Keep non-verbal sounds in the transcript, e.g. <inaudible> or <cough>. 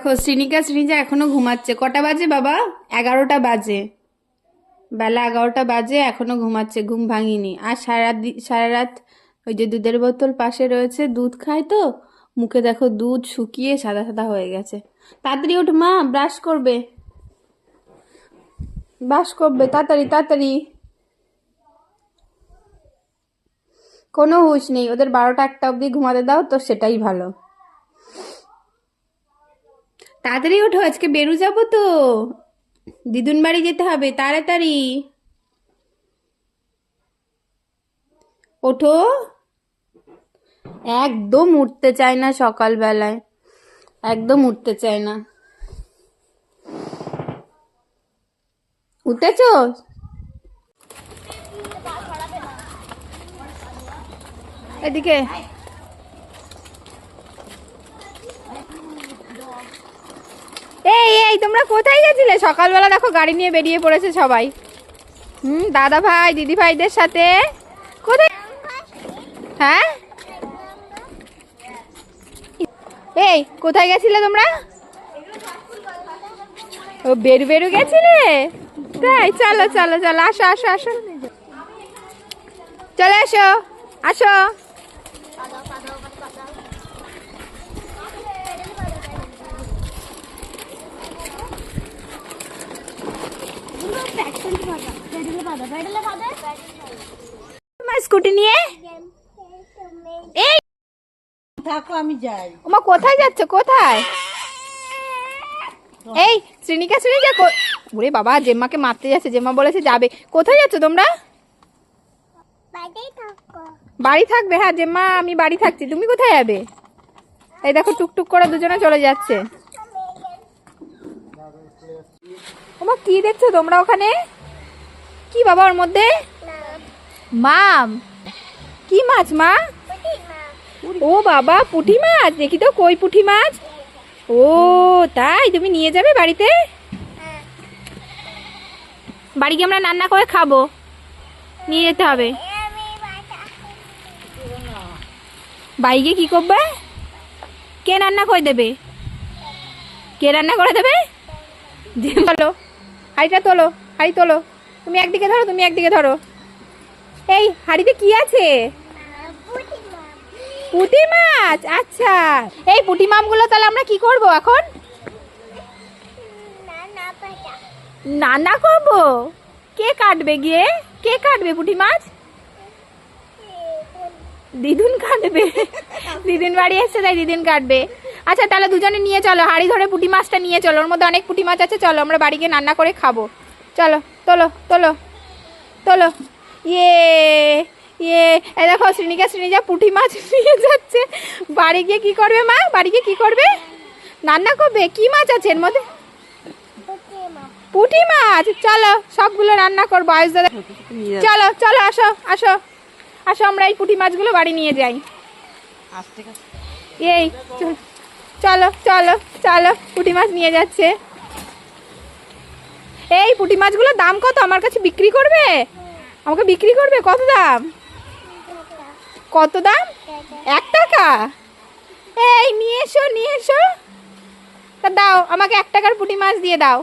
দেখো, শ্রীনিকা শ্রীনিজা এখনও ঘুমাচ্ছে। কটা বাজে বাবা? এগারোটা বাজে। বেলা এগারোটা বাজে, এখনও ঘুমাচ্ছে, ঘুম ভাঙিনি। আর সারা সারা রাত ওই যে দুধের বোতল পাশে রয়েছে, দুধ খায় তো, মুখে দেখো দুধ শুকিয়ে সাদা সাদা হয়ে গেছে। তাড়াতাড়ি ওঠ মা, ব্রাশ করবে। ব্রাশ করবে, তাড়াতাড়ি তাড়াতাড়ি। কোনো হুঁশ নেই, ওদের বারোটা একটা অবধি ঘুমাতে দাও তো, সেটাই ভালো। তাড়াতাড়ি ওঠো, আজকে বেরু যাব তো। দিদুন বাড়ি যেতে হবে, তাড়াতাড়ি। ওঠো। একদম উঠতে চায় না সকালবেলায়। একদম উঠতে চায় না। উঠেছ? এদিকে। তোমরা কোথায় গেছিলে? সকালবেলা দেখো গাড়ি নিয়ে বেরিয়ে পড়েছে সবাই। হুম, দাদা ভাই, দিদি ভাইদের সাথে। কোথায়? হ্যাঁ? এই, কোথায় গেছিলে তোমরা? ও, বেরু বেরু গেছিলে? তাই, চলো চলো চলো, আসো আসো আসো। চলে আসো আসো তোমার স্কুটি নিয়ে? এই! থাকো আমি যাই। ওমা কোথায় যাচ্ছ? কোথায়? এই ওরে বাবা জেম্মাকে মারতে যাচ্ছে। জেম্মা বলেছে যাবে। কোথায় যাচ্ছ তোমরা? বাড়ি থাকবে? হ্যাঁ জেম্মা আমি বাড়ি থাকছি। তুমি কোথায় যাবে? এই দেখো টুকটুক করে দুজনে চলে যাচ্ছে। ওমা, কি দেখছ তোমরা ওখানে? কি বাবা ওর মধ্যে? মাম। কি মাছ, মা? ও বাবা, পুঁটি মাছ। দেখি তো, কই পুঁটি মাছ? ও, তাই? তুমি নিয়ে যাবে বাড়িতে? বাড়ি গিয়ে আমরা রান্না করে খাব। নিয়ে যেতে হবে। বাড়ি গিয়ে কি করবে? কে রান্না করে দেবে? কে রান্না করে দেবে? যে বলো। হাড়িটা তোলো হাড়ি তোলো। তুমি একদিকে ধরো তুমি একদিকে ধরো। এই হাড়িতে কি আছে? পুঁটি মাছ আচ্ছা। এই পুঁটি মামগুলো তাহলে আমরা কি করব এখন? রান্না করব। কে কাটবে গিয়ে কে কাটবে পুঁটি মাছ? দিদুন কাটবে। <laughs> দিদিন বাড়ি এসছে তাই দিদিন কাটবে। আচ্ছা তাহলে দুজনে নিয়ে চলো। হাড়ি ধরে পুঁটি মাছটা নিয়ে চলো। ওর মধ্যে অনেক পুঁটি মাছ আছে চলো। আমরা বাড়ি গিয়ে রান্না করে খাব। চলো তোলো তোলো তোলো। ইয়ে ইয়ে এই দেখো শ্রীনিকা শ্রীনিজা পুঁটি মাছ <laughs> নিয়ে যাচ্ছে। বাড়ি গিয়ে কি করবে মা? বাড়ি গিয়ে কি করবে? রান্না করবে? কি মাছ আছে এর মধ্যে? পুঁটি মাছ। চলো সবগুলো রান্না করব। আয়ুষ দাদা চলো চলো আসো আসো। আসো আমরা এই পুঁটি মাছগুলো বাড়ি নিয়ে যাই। এই চ- চলো চলো চলো, পুঁটি মাছ নিয়ে যাচ্ছে। এই পুঁটি মাছগুলোর দাম কত? আমার কাছে বিক্রি করবে? আমাকে বিক্রি করবে? কত দাম? কত দাম? এক টাকা? এই, নিয়ে এসো নিয়ে এসো। তা দাও, আমাকে এক টাকার পুঁটি মাছ দিয়ে দাও।